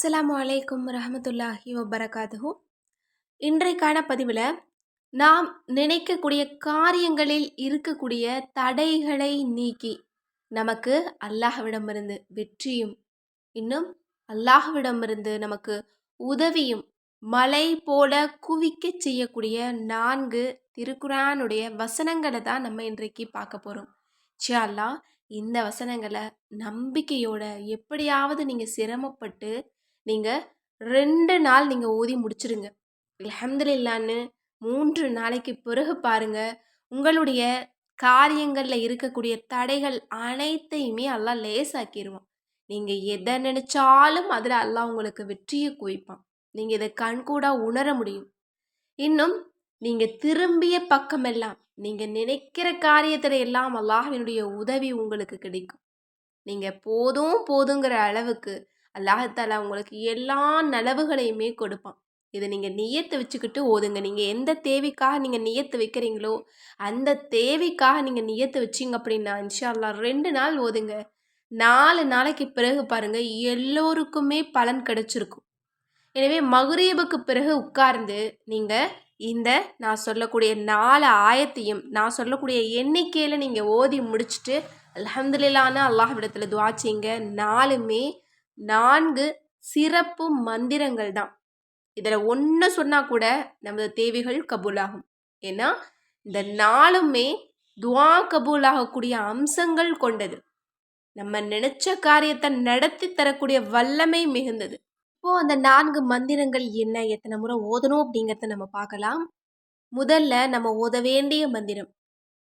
அஸ்லாம் அலைக்கும் ரஹமத்துல்லாஹி வபரகாத்துஹு. இன்றைக்கான பதிவில் நாம் நினைக்கக்கூடிய காரியங்களில் இருக்கக்கூடிய தடைகளை நீக்கி நமக்கு அல்லாஹ்விடமிருந்து வெற்றியும் இன்னும் அல்லாஹ்விடமிருந்து நமக்கு உதவியும் மலை போல குவிக்க செய்யக்கூடிய நான்கு திருக்குறானுடைய வசனங்களை தான் நம்ம இன்றைக்கு பார்க்க போகிறோம் ச்சே இந்த வசனங்களை நம்பிக்கையோட எப்படியாவது நீங்கள் சிரமப்பட்டு நீங்கள் ரெண்டு நாள் நீங்கள் ஓதி முடிச்சிருங்க. அல்ஹம்துலில்லான்னு மூன்று நாளைக்கு பிறகு பாருங்கள் உங்களுடைய காரியங்களில் இருக்கக்கூடிய தடைகள் அனைத்தையுமே அல்லா லேசாக்கிடுவான் நீங்கள் எதை நினச்சாலும் அதில் அல்லா உங்களுக்கு வெற்றியை குவிப்பான். நீங்கள் இதை கண்கூடாக உணர முடியும். இன்னும் நீங்கள் திரும்பிய பக்கமெல்லாம் நீங்கள் நினைக்கிற காரியத்தில் எல்லாம் அல்லாஹினுடைய உதவி உங்களுக்கு கிடைக்கும். நீங்கள் போதும் போதுங்கிற அளவுக்கு அல்லாஹத்தாலா உங்களுக்கு எல்லா நலவுகளையுமே கொடுப்பான். இதை நீங்கள் நியத்தை வச்சுக்கிட்டு ஓதுங்க. நீங்கள் எந்த தேவைக்காக நீங்கள் நியத்து வைக்கிறீங்களோ அந்த தேவைக்காக நீங்கள் நியத்து வச்சிங்க அப்படின்னா இன்ஷால்லா ரெண்டு நாள் ஓதுங்க. நாலு நாளைக்கு பிறகு பாருங்கள் எல்லோருக்குமே பலன் கிடைச்சிருக்கும். எனவே மகுரீபுக்கு பிறகு உட்கார்ந்து நீங்கள் இந்த நான் சொல்லக்கூடிய நாலு ஆயத்தையும் நான் சொல்லக்கூடிய எண்ணிக்கையில் நீங்கள் ஓதி முடிச்சுட்டு அலமதுல்லான்னு அல்லாஹ் விடத்தில் துவாச்சிங்க நாலுமே நான்கு சிறப்பு மந்திரங்கள் தான். இதில் ஒன்று சொன்னால் கூட நமது தேவைகள் கபூலாகும். ஏன்னா இந்த நாளுமே துவா கபூலாகக்கூடிய அம்சங்கள் கொண்டது. நம்ம நினைச்ச காரியத்தை நடத்தி தரக்கூடிய வல்லமை மிகுந்தது. இப்போ அந்த நான்கு மந்திரங்கள் என்ன எத்தனை முறை ஓதணும் அப்படிங்கிறத நம்ம பார்க்கலாம். முதல்ல நம்ம ஓத வேண்டிய மந்திரம்.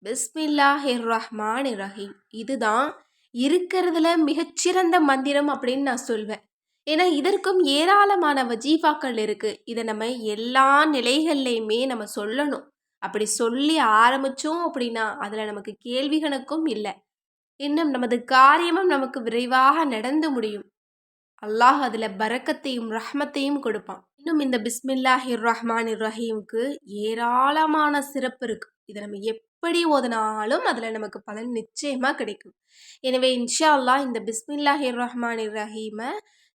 பிஸ்மில்லாஹிர் ரஹ்மான் ரஹீம் இதுதான் இருக்கிறதுல மிகச்சிறந்த மந்திரம் அப்படின்னு நான் சொல்வேன். ஏன்னா இதற்கும் ஏராளமான வஜீஃபாக்கள் இருக்குது இதை நம்ம எல்லா நிலைகள்லையுமே நம்ம சொல்லணும். அப்படி சொல்லி ஆரம்பித்தோம் அப்படின்னா அதில் நமக்கு கேள்விகணக்கும் இல்லை. இன்னும் நமது காரியமும் நமக்கு விரைவாக நடந்து முடியும். அல்லாஹ் அதில் பரக்கத்தையும் ரஹ்மத்தையும் கொடுப்பான். இன்னும் இந்த பிஸ்மில்லாஹிர் ரஹ்மான் ரஹீமுக்கு ஏராளமான சிறப்பு இருக்குது இதை நம்ம எப்படி ஓதினாலும் அதில் நமக்கு பலன் நிச்சயமாக கிடைக்கும். எனவே இன்ஷா அல்லாஹ் இந்த பிஸ்மில்லாஹிர் ரஹ்மான் ரஹீமை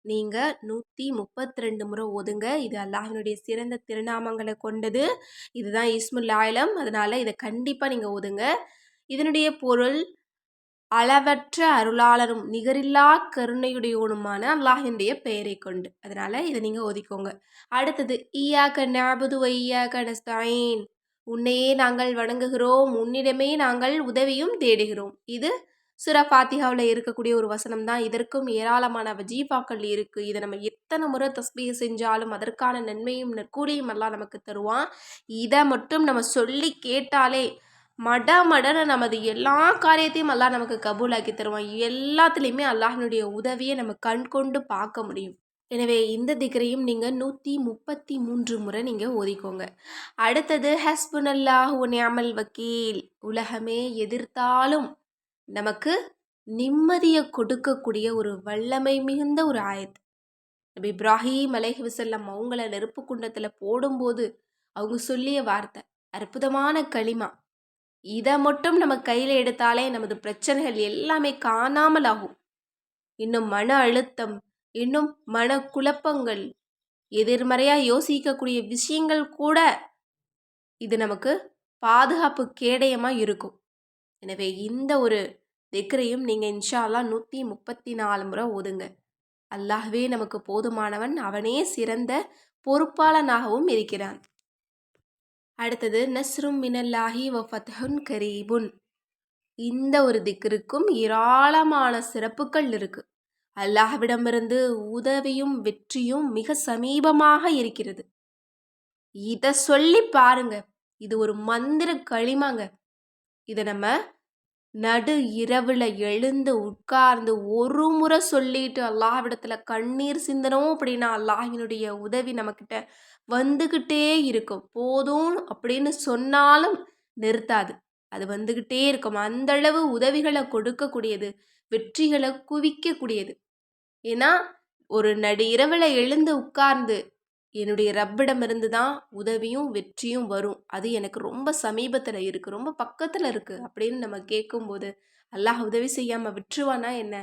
நீங்கள் நூற்றி முப்பத்தி ரெண்டு முறை ஓதுங்க. இது அல்லாஹினுடைய சிறந்த திருநாமங்களை கொண்டது. இதுதான் இஸ்முல் ஆயிலம் அதனால் இதை கண்டிப்பாக நீங்கள் ஓதுங்க. இதனுடைய பொருள் அளவற்ற அருளாளரும் நிகரில்லா கருணையுடையவனுமான அல்லாஹினுடைய பெயரை கொண்டு. அதனால் இதை நீங்கள் ஒதுக்கோங்க அடுத்தது ஈயா கண்ணாபுது ஐயா நஸ்தாயின். உன்னையே நாங்கள் வணங்குகிறோம். உன்னிடமே நாங்கள் உதவியும் தேடுகிறோம். இது சுர ஃபாத்திகாவில் இருக்கக்கூடிய ஒரு வசனம் தான் இதற்கும் ஏராளமான வஜீஃபாக்கள் இருக்குது இதை நம்ம எத்தனை முறை தஸ்பீக செஞ்சாலும் அதற்கான நன்மையும் நற்கூலியும் எல்லாம் நமக்கு தருவான். இதை மட்டும் நம்ம சொல்லி கேட்டாலே மட மடன நமது எல்லா காரியத்தையும் அல்லாஹ் நமக்கு கபூலாக்கி தருவான். எல்லாத்துலேயுமே அல்லாஹினுடைய உதவியை நம்ம கண் கொண்டு பார்க்க முடியும். எனவே இந்த திகரையும் நீங்கள் நூற்றி முப்பத்தி மூன்று முறை நீங்கள் ஓதிக்கோங்க. அடுத்தது ஹஸ்புனல்லாஹ் நியாமல் வக்கீல். உலகமே எதிர்த்தாலும் நமக்கு நிம்மதியை கொடுக்கக்கூடிய ஒரு வல்லமை மிகுந்த ஒரு ஆயத். நபி இப்ராஹிம் அலைஹி வசல்லம் அவங்கள நெருப்பு குண்டத்தில் போடும்போது அவங்க சொல்லிய வார்த்தை அற்புதமான களிமா. இதை மட்டும் நம்ம கையில் எடுத்தாலே நமது பிரச்சனைகள் எல்லாமே காணாமல் ஆகும் இன்னும் மன அழுத்தம் இன்னும் மன குழப்பங்கள் எதிர்மறையாக யோசிக்கக்கூடிய விஷயங்கள் கூட இது நமக்கு பாதுகாப்பு கேடயமாக இருக்கும். எனவே இந்த ஒரு திக்ரையும் நீங்கள் இன்ஷால்லா நூற்றி முப்பத்தி நாலு முறை ஓதுங்க. அல்லாஹ்வே நமக்கு போதுமானவன் அவனே சிறந்த பொறுப்பாளனாகவும் இருக்கிறான். அடுத்தது நஸ்ரும் மினல்லாஹி வ ஃபத்ஹுன் கரீபுன். இந்த ஒரு திக்ருக்கும் ஏராளமான சிறப்புகள் இருக்கு. அல்லாஹ்விடமிருந்து உதவியும் வெற்றியும் மிக சமீபமாக இருக்கிறது. இதை சொல்லி பாருங்க. இது ஒரு மந்திர களிமாங்க. இதை நம்ம நடு இரவில் எழுந்து உட்கார்ந்து ஒரு முறை சொல்லிட்டு அல்லாஹ்விடத்தில் கண்ணீர் சிந்தனோம் அப்படின்னா அல்லாஹினுடைய உதவி நம்மக்கிட்ட வந்துக்கிட்டே இருக்கும். போதும் அப்படின்னு சொன்னாலும் நிறுத்தாது. அது வந்துக்கிட்டே இருக்கும். அந்தளவு உதவிகளை கொடுக்கக்கூடியது வெற்றிகளை குவிக்கக்கூடியது. ஏன்னா ஒரு நடு இரவில் எழுந்து உட்கார்ந்து என்னுடைய ரப்பிடமிருந்து தான் உதவியும் வெற்றியும் வரும். அது எனக்கு ரொம்ப சமீபத்தில் இருக்குது ரொம்ப பக்கத்தில் இருக்குது அப்படின்னு நம்ம கேட்கும்போது அல்லாஹ் உதவி செய்யாமல் விட்டுருவானா என்ன?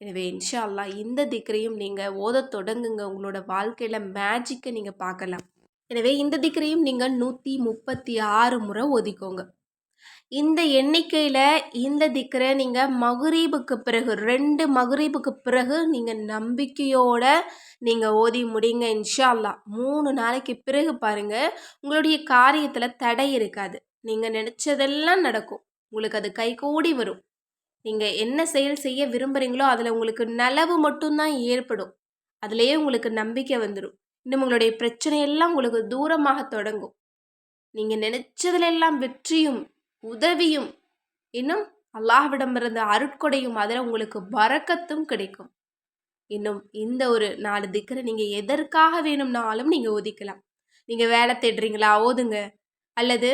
எனவே இன்ஷா அல்லாஹ் இந்த திக்ரையும் நீங்கள் ஓதத் தொடங்குங்க. உங்களோட வாழ்க்கையில் மேஜிக்கை நீங்கள் பார்க்கலாம். எனவே இந்த திக்ரையும் நீங்கள் நூற்றி முப்பத்தி ஆறு முறை ஒதுக்கோங்க இந்த எண்ணிக்கையில் இந்த திக்கரை நீங்கள் மகுரீபுக்கு பிறகு ரெண்டு மகுரீபுக்கு பிறகு நீங்கள் நம்பிக்கையோடு நீங்கள் ஓதி முடிங்க இன்ஷா அல்லா மூணு நாளைக்கு பிறகு பாருங்கள் உங்களுடைய காரியத்தில் தடை இருக்காது. நீங்கள் நினச்சதெல்லாம் நடக்கும். உங்களுக்கு அது கைகூடி வரும். நீங்கள் என்ன செயல் செய்ய விரும்புகிறீங்களோ அதில் உங்களுக்கு நலவு மட்டும்தான் ஏற்படும். அதுலேயே உங்களுக்கு நம்பிக்கை வந்துடும் இன்னும் உங்களுடைய பிரச்சனையெல்லாம் உங்களுக்கு தூரமாக தொடங்கும். நீங்கள் நினச்சதுல எல்லாம் வெற்றியும் உதவியும் இன்னும் அல்லாஹ்விடமிருந்து அருட்கொடையும் அதில் உங்களுக்கு வரக்கத்தும் கிடைக்கும். இன்னும் இந்த ஒரு நாலு திக்கரை நீங்கள் எதற்காக வேணும்னாலும் நீங்கள் ஒதுக்கலாம். நீங்கள் வேலை தேடுறீங்களா ஓதுங்க. அல்லது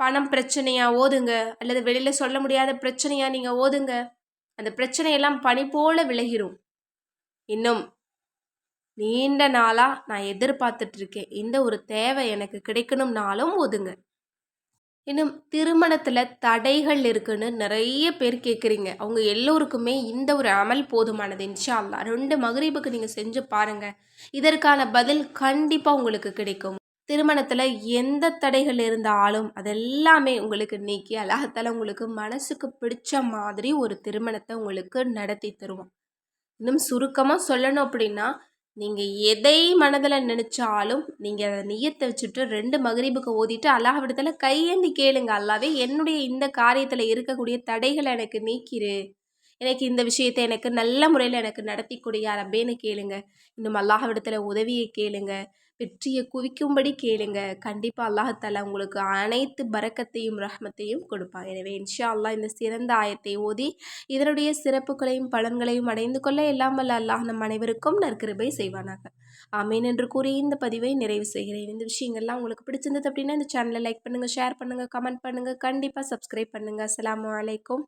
பணம் பிரச்சனையாக ஓதுங்க. அல்லது வெளியில் சொல்ல முடியாத பிரச்சனையாக நீங்கள் ஓதுங்க. அந்த பிரச்சனையெல்லாம் பனி போல விலகிரும். இன்னும் நீண்ட நாளாக நான் எதிர்பார்த்துட்ருக்கேன் இந்த ஒரு தேவை எனக்கு கிடைக்கணும்னாலும் ஓதுங்க. இன்னும் திருமணத்தில் தடைகள் இருக்குன்னு நிறைய பேர் கேட்குறீங்க அவங்க எல்லோருக்குமே இந்த ஒரு அமல் போதுமானது இன்ஷா அல்லா ரெண்டு மகரீபுக்கு நீங்கள் செஞ்சு பாருங்கள் இதற்கான பதில் கண்டிப்பாக உங்களுக்கு கிடைக்கும். திருமணத்தில் எந்த தடைகள் இருந்தாலும் அதெல்லாமே உங்களுக்கு நீக்கி அல்லாஹத்தால உங்களுக்கு மனசுக்கு பிடிச்ச மாதிரி ஒரு திருமணத்தை உங்களுக்கு நடத்தி தருவோம் இன்னும் சுருக்கமாக சொல்லணும் அப்படின்னா நீங்கள் எதை மனதில் நினச்சாலும் நீங்கள் அதை நியத்தை வச்சுட்டு ரெண்டு மகரீபுக்கு ஓதிட்டு அல்லாஹ்விடத்தில் கையேந்தி கேளுங்க. அல்லாவே என்னுடைய இந்த காரியத்தில் இருக்கக்கூடிய தடைகளை எனக்கு நீக்கிடு எனக்கு இந்த விஷயத்தை எனக்கு நல்ல முறையில் எனக்கு நடத்தி கொடியா ரப்பேன்னு கேளுங்க. இன்னும் அல்லாஹ்விடத்தில் உதவியை கேளுங்க. வெற்றியை குவிக்கும்படி கேளுங்க. கண்டிப்பாக அல்லாஹால உங்களுக்கு அனைத்து பறக்கத்தையும் ரஹ்மத்தையும் கொடுப்பான். எனவே இன்ஷா அல்லாஹ் இந்த சிறந்த ஆயத்தை ஓதி இதனுடைய சிறப்புகளையும் பலன்களையும் அடைந்து கொள்ள எல்லாம் வல்ல அல்லாஹ் நம் அனைவருக்கும் நற்கிருபை செய்வானாக. ஆமீன் என்று கூறி இந்த பதிவை நிறைவு செய்கிறேன். இந்த விஷயங்கள்லாம் உங்களுக்கு பிடிச்சிருந்தது அப்படின்னா இந்த சேனலை லைக் பண்ணுங்கள் ஷேர் பண்ணுங்கள் கமெண்ட் பண்ணுங்கள் கண்டிப்பாக சப்ஸ்கிரைப் பண்ணுங்கள் அஸ்லாம் வலைக்கம்